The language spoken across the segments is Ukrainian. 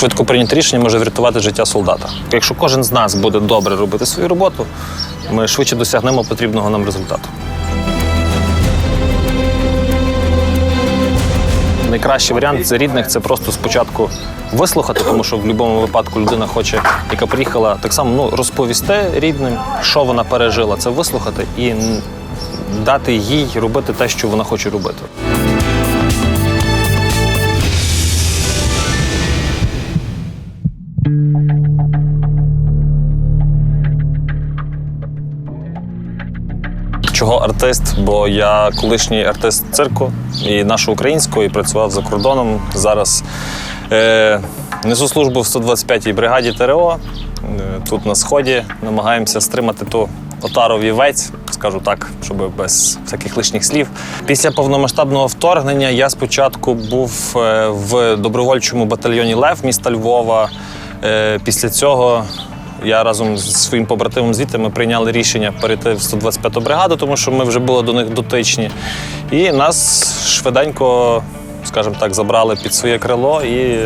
швидко прийняте рішення може врятувати життя солдата. Якщо кожен з нас буде добре робити свою роботу, ми швидше досягнемо потрібного нам результату. Найкращий варіант це рідних це просто спочатку вислухати, тому що в будь-якому випадку людина хоче, яка приїхала, так само ну, розповісти рідним, що вона пережила, це вислухати і дати їй робити те, що вона хоче робити. Чого артист? Бо я колишній артист цирку і нашого українського, і працював за кордоном. Зараз е, несу службу в 125-й бригаді ТРО. Е, Тут на сході намагаємося стримати ту отару вівець, скажу так, щоб без всяких лишніх слів. Після повномасштабного вторгнення я спочатку був е, в добровольчому батальйоні Лев міста Львова. Е, Після цього я разом з своїм побратимом звідти ми прийняли рішення перейти в 125-ту бригаду, тому що ми вже були до них дотичні. І нас швиденько, скажімо так, забрали під своє крило і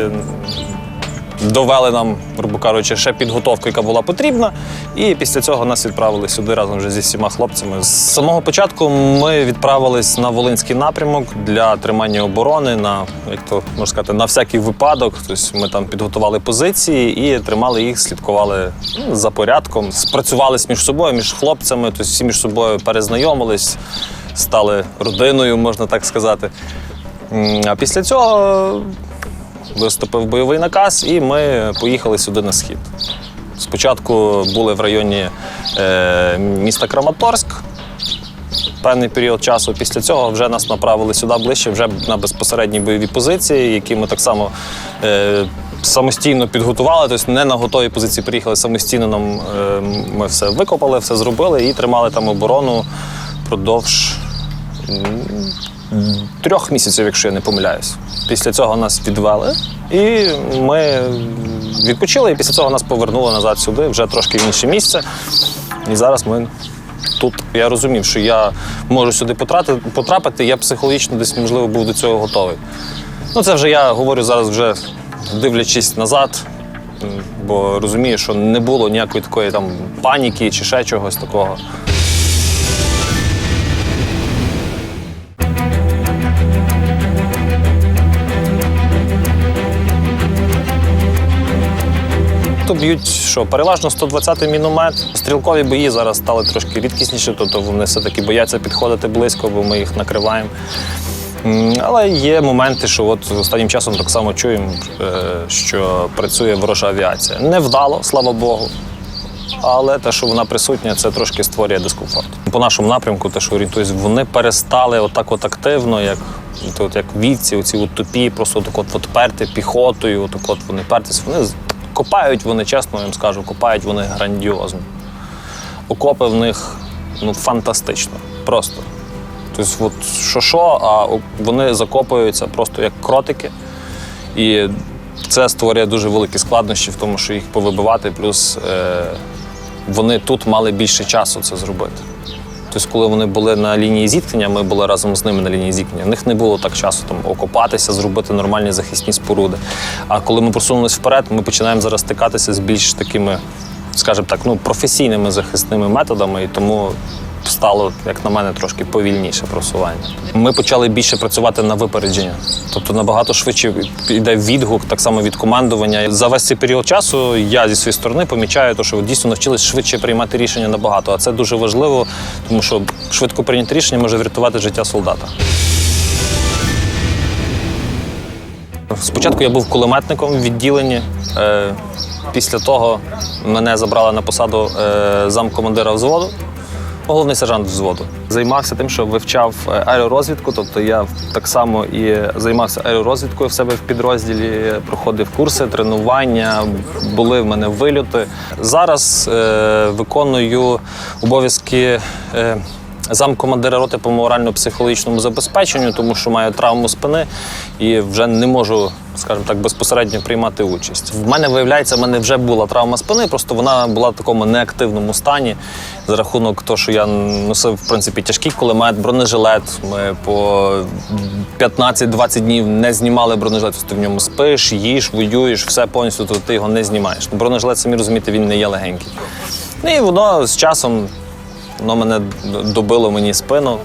довели нам, грубо кажучи, ще підготовку, яка була потрібна. І після цього нас відправили сюди разом вже зі всіма хлопцями. З самого початку ми відправились на Волинський напрямок для тримання оборони на як то можна сказати, на всякий випадок. Тобто ми там підготували позиції і тримали їх, слідкували ну, за порядком, спрацювалися між собою, між хлопцями, тобто всі між собою перезнайомились, стали родиною, можна так сказати. А після цього виступив бойовий наказ, і ми поїхали сюди на схід. Спочатку були в районі е, міста Краматорськ певний період часу. Після цього вже нас направили сюди ближче, вже на безпосередні бойові позиції, які ми так само е, самостійно підготували. Тобто не на готові позиції приїхали самостійно. Нам е, ми все викопали, все зробили і тримали там оборону впродовж трьох місяців, якщо я не помиляюсь. Після цього нас відвели, і ми відпочили, і після цього нас повернули назад сюди, вже трошки в інше місце. І зараз ми тут. Я розумів, що я можу сюди потрати- потрапити, я психологічно десь, можливо, був до цього готовий. Ну, це вже я говорю зараз, вже дивлячись назад, бо розумію, що не було ніякої такої там паніки чи ще чогось такого. То б'ють що переважно 120-й міномет. Стрілкові бої зараз стали трошки рідкісніші, тобто вони все-таки бояться підходити близько, бо ми їх накриваємо. Але є моменти, що от останнім часом так само чуємо, е, що працює ворожа авіація. Невдало, слава Богу. Але те, що вона присутня, це трошки створює дискомфорт. По нашому напрямку, те, що орієнтуюсь, вони перестали отак от активно, як, от, як вівці, оці от тупі, просто отак от, от перти піхотою, отак от вони пертись. Вони копають вони, чесно вам скажу, копають вони грандіозно. Окопи в них ну, фантастично. Просто. Тобто, от що що, а вони закопуються просто як кротики. І це створює дуже великі складнощі в тому, що їх повибивати, плюс е, вони тут мали більше часу це зробити. Тобто, коли вони були на лінії зіткнення, ми були разом з ними на лінії зіткнення. У них не було так часу там окопатися, зробити нормальні захисні споруди. А коли ми просунулись вперед, ми починаємо зараз стикатися з більш такими, скажімо так, ну, професійними захисними методами, і тому стало, як на мене, трошки повільніше просування. Ми почали більше працювати на випередження, тобто набагато швидше йде відгук, так само від командування. За весь цей період часу я зі своєї сторони помічаю, що дійсно навчились швидше приймати рішення набагато. А це дуже важливо, тому що швидко прийняти рішення може врятувати життя солдата. Спочатку я був кулеметником в відділенні. Е, Після того мене забрали на посаду е, замкомандира взводу, головний сержант взводу. Займався тим, що вивчав е, аеророзвідку, тобто я так само і займався аеророзвідкою в себе в підрозділі, проходив курси, тренування, були в мене вильоти. Зараз е, виконую обов'язки. Е, замкомандира роти по морально-психологічному забезпеченню, тому що маю травму спини і вже не можу, скажімо так, безпосередньо приймати участь. В мене виявляється, в мене вже була травма спини, просто вона була в такому неактивному стані за рахунок того, що я носив в принципі тяжкий кулемет, бронежилет. Ми по 15-20 днів не знімали бронежилет. Ти в ньому спиш, їш, воюєш, все повністю, то ти його не знімаєш. Бронежилет, самі розумієте, він не є легенький. Ну і воно з часом воно мене добило мені спину,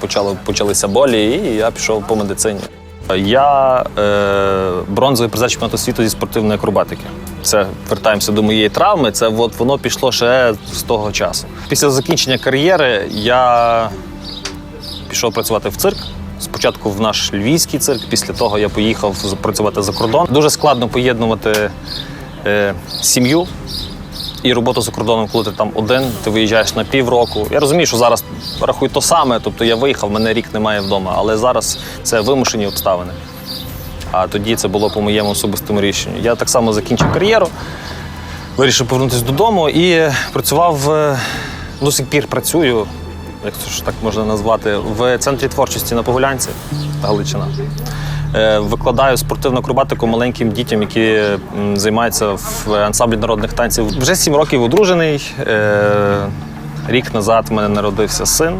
почало, почалися болі, і я пішов по медицині. Я е, бронзовий призер чемпіонату світу зі спортивної акробатики. Це вертаємося до моєї травми. Це от воно пішло ще з того часу. Після закінчення кар'єри я пішов працювати в цирк. Спочатку в наш львівський цирк, після того я поїхав працювати за кордон. Дуже складно поєднувати е, сім'ю і роботу за кордоном, коли ти там один, ти виїжджаєш на півроку. Я розумію, що зараз рахую то саме, тобто я виїхав, мене рік немає вдома, але зараз це вимушені обставини. А тоді це було по моєму особистому рішенню. Я так само закінчив кар'єру, вирішив повернутися додому і працював е, до сих пір працюю, як це ж так можна назвати, в центрі творчості на Погулянці Галичина. Е, Викладаю спортивну акробатику маленьким дітям, які займаються в ансамблі народних танців. Вже сім років одружений. Е, Рік назад в мене народився син.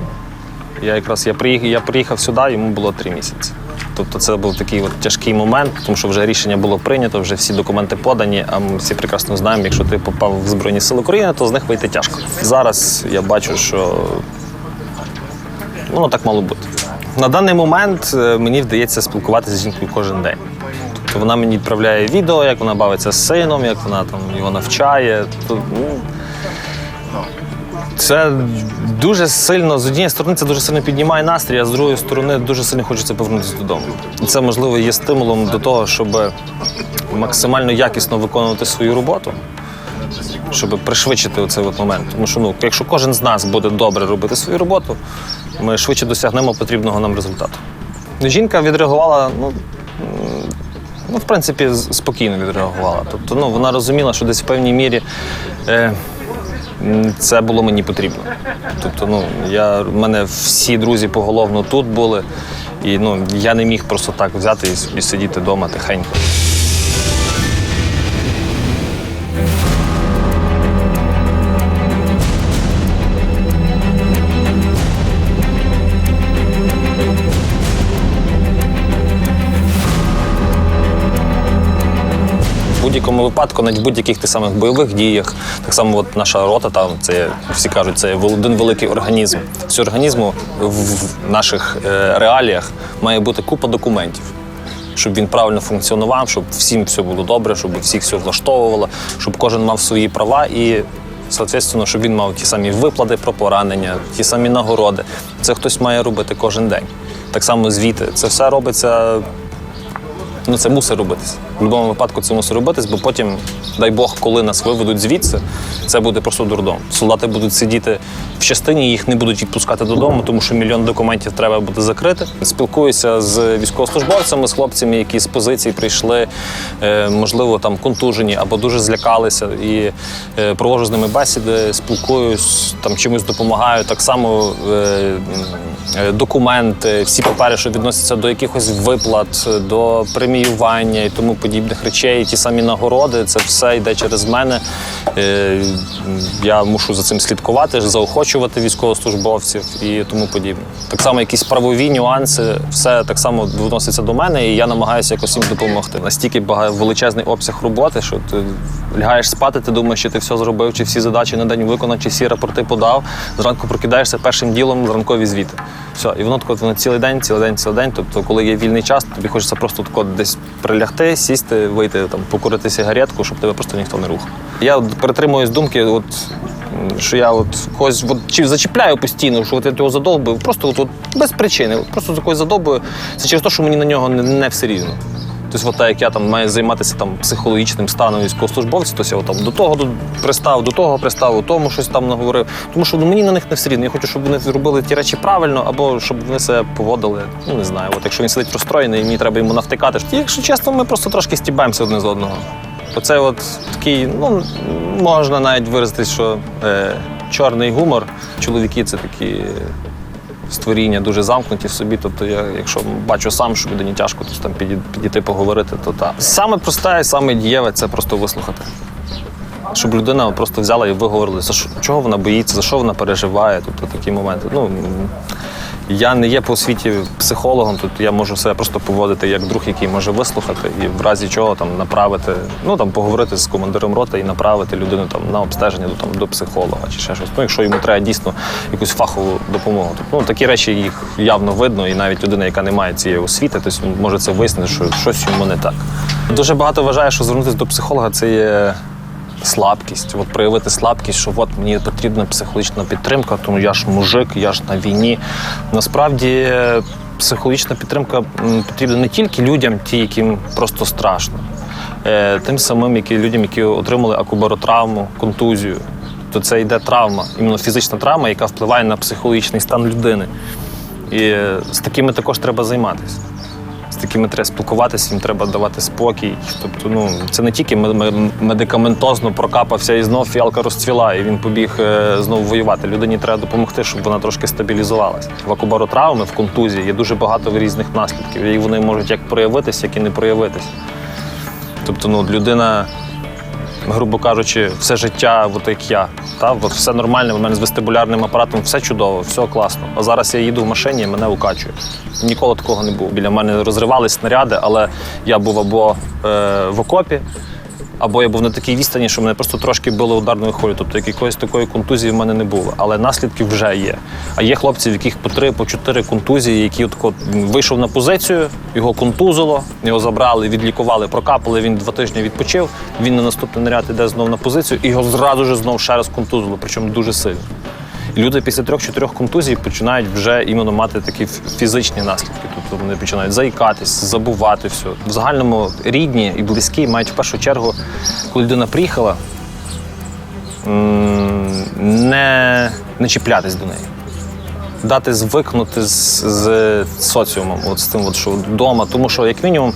Я якраз я приїхав, я приїхав сюди, йому було три місяці. Тобто це був такий от тяжкий момент, тому що вже рішення було прийнято, вже всі документи подані. А ми всі прекрасно знаємо, якщо ти попав в Збройні Сили України, то з них вийти тяжко. Зараз я бачу, що воно так мало бути. На даний момент е, мені вдається спілкуватися з жінкою кожен день. Тобто вона мені відправляє відео, як вона бавиться з сином, як вона там його навчає. Тобто, ну, це дуже сильно, з однієї сторони, це дуже сильно піднімає настрій, а з другої сторони дуже сильно хочеться повернутися додому. І це, можливо, є стимулом до того, щоб максимально якісно виконувати свою роботу, щоб пришвидшити оцей от момент. Тому що ну, якщо кожен з нас буде добре робити свою роботу, ми швидше досягнемо потрібного нам результату. Жінка відреагувала, ну, ну, в принципі, спокійно відреагувала. Тобто, ну, вона розуміла, що десь в певній мірі. Е, Це було мені потрібно. Тобто, ну я в мене всі друзі поголовно тут були, і ну я не міг просто так взяти і собі сидіти вдома тихенько. Будь-якому випадку, навіть в будь-яких тих самих бойових діях, так само от наша рота, там це всі кажуть, це один великий організм. З організму в наших е, реаліях має бути купа документів. Щоб він правильно функціонував, щоб всім все було добре, щоб всіх все влаштовувало, щоб кожен мав свої права і, соответственно, щоб він мав ті самі виплати про поранення, ті самі нагороди. Це хтось має робити кожен день. Так само звіти. Це все робиться Ну, це мусить робитися. В будь-якому випадку це мусить робитись, бо потім, дай Бог, коли нас виведуть звідси, це буде просто дурдом. Солдати будуть сидіти в частині, їх не будуть відпускати додому, тому що мільйон документів треба буде закрити. Спілкуюся з військовослужбовцями, з хлопцями, які з позицій прийшли, е, можливо, там контужені або дуже злякалися. І е, проводжу з ними бесіди, спілкуюсь, там чимось допомагаю. Так само е, документи, всі папери, що відносяться до якихось виплат, до преміювання і тому подібних речей, ті самі нагороди, це все йде через мене. Е, Я мушу за цим слідкувати, заохочувати військовослужбовців і тому подібне. Так само якісь правові нюанси, все так само відноситься до мене, і я намагаюся якось їм допомогти. Настільки величезний обсяг роботи, що ти лягаєш спати, ти думаєш, чи ти все зробив, чи всі задачі на день виконав, чи всі рапорти подав. Зранку прокидаєшся першим ділом ранкові звіти. Все, і воно тако воно цілий день, цілий день, цілий день. Тобто, коли є вільний час, тобі хочеться просто тако десь прилягти, сісти, вийти там, покурити сигаретку, щоб тебе просто ніхто не рухав. Я перетримуюсь думки, от, що я от когось от, чи зачіпляю постійно, що от я його задовбив, просто от, от, без причини, просто за когось задовбую. Це через те, що мені на нього не, не все рівно. Тобто, от як я там маю займатися там психологічним станом військовослужбовця, то я от, там до того до- пристав, до того пристав, у тому щось там наговорив. Тому що ну, мені на них не все рівно. Я хочу, щоб вони робили ті речі правильно, або щоб вони себе поводили. Ну не знаю. От якщо він сидить розстроєний, мені треба йому навтикати. Якщо чесно, ми просто трошки стібаємося одне з одного. Оце от такий, ну можна навіть виразитись, що е, чорний гумор. Чоловіки це такі створіння, дуже замкнуті в собі. Тобто, я, якщо бачу сам, що людині тяжко то там підійти, поговорити, то так. Саме просте і саме дієве це просто вислухати. Щоб людина просто взяла і виговорила, за що, чого вона боїться, за що вона переживає. Тобто такі моменти. Ну, я не є по освіті психологом, тут я можу себе просто поводити як друг, який може вислухати і в разі чого там направити, ну там поговорити з командиром роти і направити людину там на обстеження до там до психолога чи ще щось. Ну, якщо йому треба дійсно якусь фахову допомогу. Тобто, ну такі речі їх явно видно, і навіть людина, яка не має цієї освіти, тобто він може це вияснити, що щось йому не так. Дуже багато вважає, що звернутися до психолога це є слабкість, от проявити слабкість, що от мені потрібна психологічна підтримка, тому я ж мужик, я ж на війні. Насправді психологічна підтримка потрібна не тільки людям, ті, яким просто страшно, е, тим самим, які людям, які отримали акубаротравму, контузію. То це йде травма, іменно фізична травма, яка впливає на психологічний стан людини. І е, з такими також треба займатися з такими треба спілкуватися, їм треба давати спокій. Тобто, ну це не тільки ме- ме- медикаментозно прокапався і знов фіалка розцвіла, і він побіг е, знову воювати. Людині треба допомогти, щоб вона трошки стабілізувалась. В акубаротравми, в контузії є дуже багато різних наслідків, і вони можуть як проявитися, як і не проявитися. Тобто, ну, людина, грубо кажучи, все життя, от як я. Та? От все нормально, в мене з вестибулярним апаратом все чудово, все класно. А зараз я їду в машині і мене укачує. Ніколи такого не було. Біля мене розривались снаряди, але я був або е, в окопі, або я був на такій відстані, що мене просто трошки били ударною хвилею. Тобто якоїсь такої контузії в мене не було. Але наслідки вже є. А є хлопці, в яких по три, по чотири контузії, які от, вийшов на позицію, його контузило, його забрали, відлікували, прокапали. Він два тижні відпочив. Він на наступний наряд іде знову на позицію, і його зразу ж знову ще раз контузило, причому дуже сильно. Люди після трьох-чотирьох контузій починають вже іменно мати такі фізичні наслідки. Тобто вони починають заїкатись, забувати все. В загальному рідні і близькі мають в першу чергу, коли людина приїхала, не, не чіплятись до неї. Дати звикнути з, з соціумом, от з тим, от, що вдома. Тому що, як мінімум,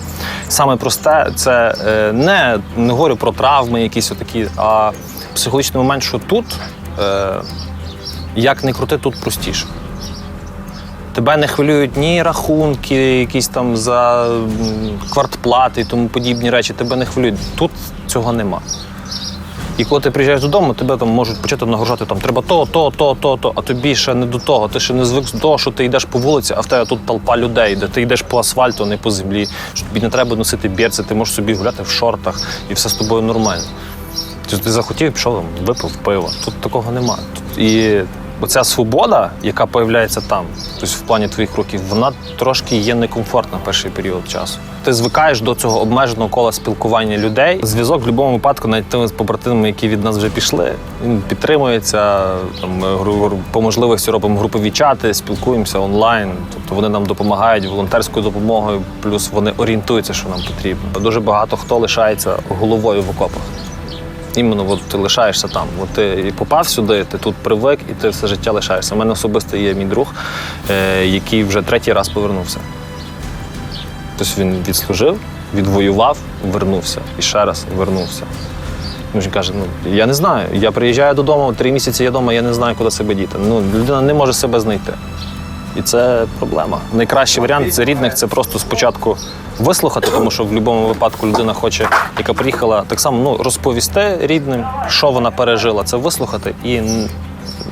саме просте це е, не, не говорю про травми, якісь отакі, а психологічний момент, що тут, е, як не крути, тут простіше. Тебе не хвилюють ні рахунки, якісь там за квартплати і тому подібні речі. Тебе не хвилюють. Тут цього нема. І коли ти приїжджаєш додому, тебе там можуть почати нагружати там треба то, то, то, то, то, а тобі ще не до того. Ти ще не звик до того, що ти йдеш по вулиці, а в тебе тут толпа людей, де ти йдеш по асфальту, а не по землі. Що тобі не треба носити берці, ти можеш собі гуляти в шортах і все з тобою нормально. Ти захотів, пішов, випив пиво. Тут такого нема. Тут і оця свобода, яка появляється там, тобто в плані твоїх років, вона трошки є некомфортна перший період часу. Ти звикаєш до цього обмеженого кола спілкування людей. Зв'язок в будь-якому випадку, навіть тими побратимами, які від нас вже пішли, він підтримується. Там, ми, по можливості робимо групові чати, спілкуємося онлайн. Тобто вони нам допомагають волонтерською допомогою, плюс вони орієнтуються, що нам потрібно. Дуже багато хто лишається головою в окопах. Іменно от ти лишаєшся там. От ти і попав сюди, ти тут привик, і ти все життя лишаєшся. У мене особисто є мій друг, е, який вже третій раз повернувся. Тобто він відслужив, відвоював, вернувся і ще раз вернувся. Він каже: ну я не знаю. Я приїжджаю додому, три місяці я вдома, я не знаю, куди себе діти. Ну, людина не може себе знайти. І це проблема. Найкращий варіант це рідних це просто спочатку вислухати, тому що в будь-якому випадку людина хоче, яка приїхала, так само ну, розповісти рідним, що вона пережила, це вислухати і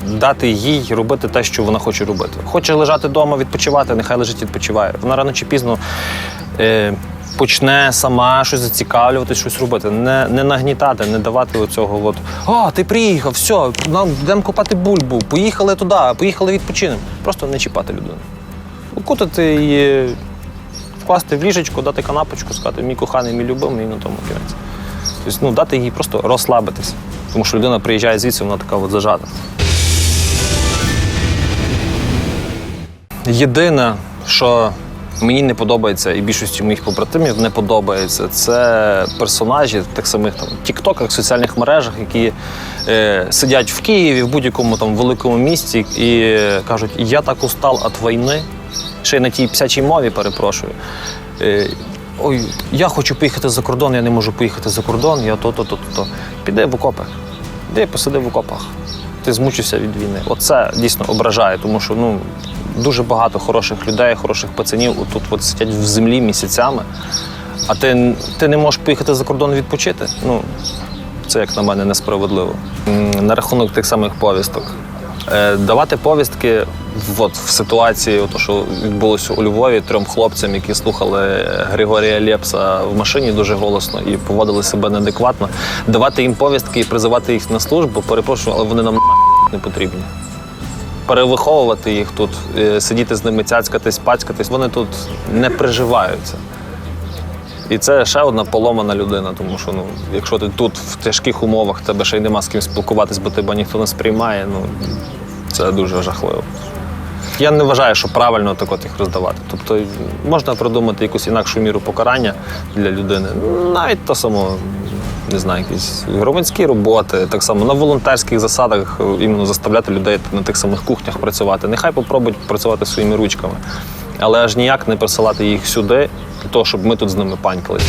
дати їй робити те, що вона хоче робити. Хоче лежати вдома, відпочивати, нехай лежить, відпочиває. Вона рано чи пізно. Е, Почне сама щось зацікавлювати, щось робити, не, не нагнітати, не давати оцього. От а, ти приїхав, все, нам йдемо копати бульбу, поїхали туди, поїхали відпочинемо. Просто не чіпати людину. Укутати її, вкласти в ліжечко, дати канапочку, сказати, мій коханий, мій любимий, і на тому кінець. Тобто, ну, дати їй просто розслабитися. Тому що людина приїжджає звідси, вона така от зажата. Єдине, що мені не подобається, і більшості моїх побратимів не подобається, це персонажі тих самих там тіктоках, соціальних мережах, які е, сидять в Києві, в будь-якому там великому місті і е, кажуть, я так устал від війни, ще й на тій псячій мові, перепрошую. Е, Ой, я хочу поїхати за кордон, я не можу поїхати за кордон, я то, то, то. Піди в окопи. Іди посиди в окопах. Ти змучився від війни. Оце дійсно ображає, тому що ну, дуже багато хороших людей, хороших пацанів тут от сидять в землі місяцями, а ти, ти не можеш поїхати за кордон відпочити. Ну, це, як на мене, несправедливо. На рахунок тих самих повісток. Е, Давати повістки от, в ситуації, от, що відбулося у Львові трьом хлопцям, які слухали Григорія Лепса в машині дуже голосно і поводили себе неадекватно. Давати їм повістки і призивати їх на службу, перепрошую, але вони нам не потрібні. Перевиховувати їх тут, е, сидіти з ними, цяцькатись, пацькатись, вони тут не приживаються. І це ще одна поломана людина, тому що ну, якщо ти тут в тяжких умовах, тебе ще й нема з ким спілкуватись, бо тебе ніхто не сприймає, ну це дуже жахливо. Я не вважаю, що правильно так от їх роздавати. Тобто можна придумати якусь інакшу міру покарання для людини. Навіть то само, не знаю, якісь громадські роботи, так само на волонтерських засадах е, іменно заставляти людей на тих самих кухнях працювати. Нехай попробують працювати своїми ручками, але аж ніяк не присилати їх сюди, для того, щоб ми тут з ними панькали.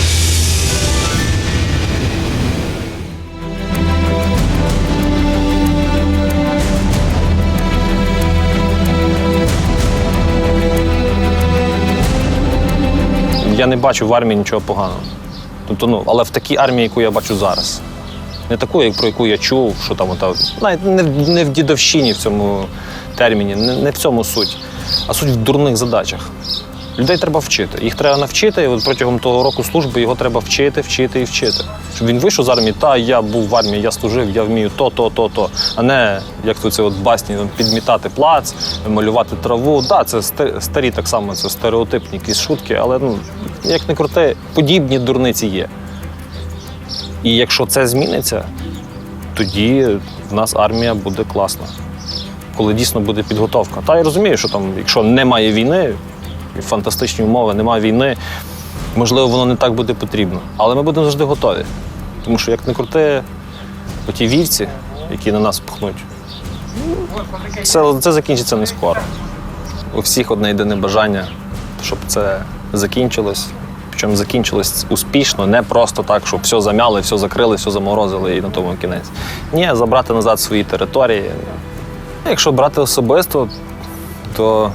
Я не бачу в армії нічого поганого. Тобто, ну, але в такій армії, яку я бачу зараз. Не таку, як про яку я чув, що там ота, навіть не, не в дідовщині в цьому терміні, не, не в цьому суть, а суть в дурних задачах. Людей треба вчити. Їх треба навчити, і от протягом того року служби його треба вчити, вчити і вчити. Він вийшов з армії, та я був в армії, я служив, я вмію то, то, то, то. А не як то це от басні підмітати плац, малювати траву. Да, це старі так само, це стереотипні якісь шутки, але ну, як не крути, подібні дурниці є. І якщо це зміниться, тоді в нас армія буде класна. Коли дійсно буде підготовка. Та я розумію, що там, якщо немає війни, фантастичні умови, немає війни, можливо, воно не так буде потрібно. Але ми будемо завжди готові. Тому що як не крути, оті вівці, які на нас пхнуть, це, це закінчиться не скоро. У всіх одне єдине бажання, щоб це закінчилось. Причому закінчилось успішно, не просто так, щоб все замяли, все закрили, все заморозили і на тому кінець. Ні, забрати назад свої території. Якщо брати особисто, то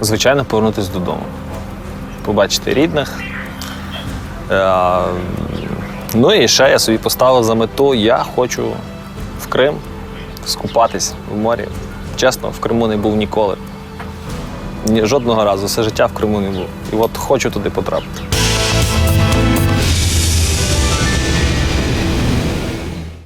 звичайно повернутися додому. Побачити рідних. Ну і ще я собі поставив за мету, я хочу в Крим скупатись в морі. Чесно, в Криму не був ніколи. Ні, жодного разу, все життя в Криму не був. І от хочу туди потрапити.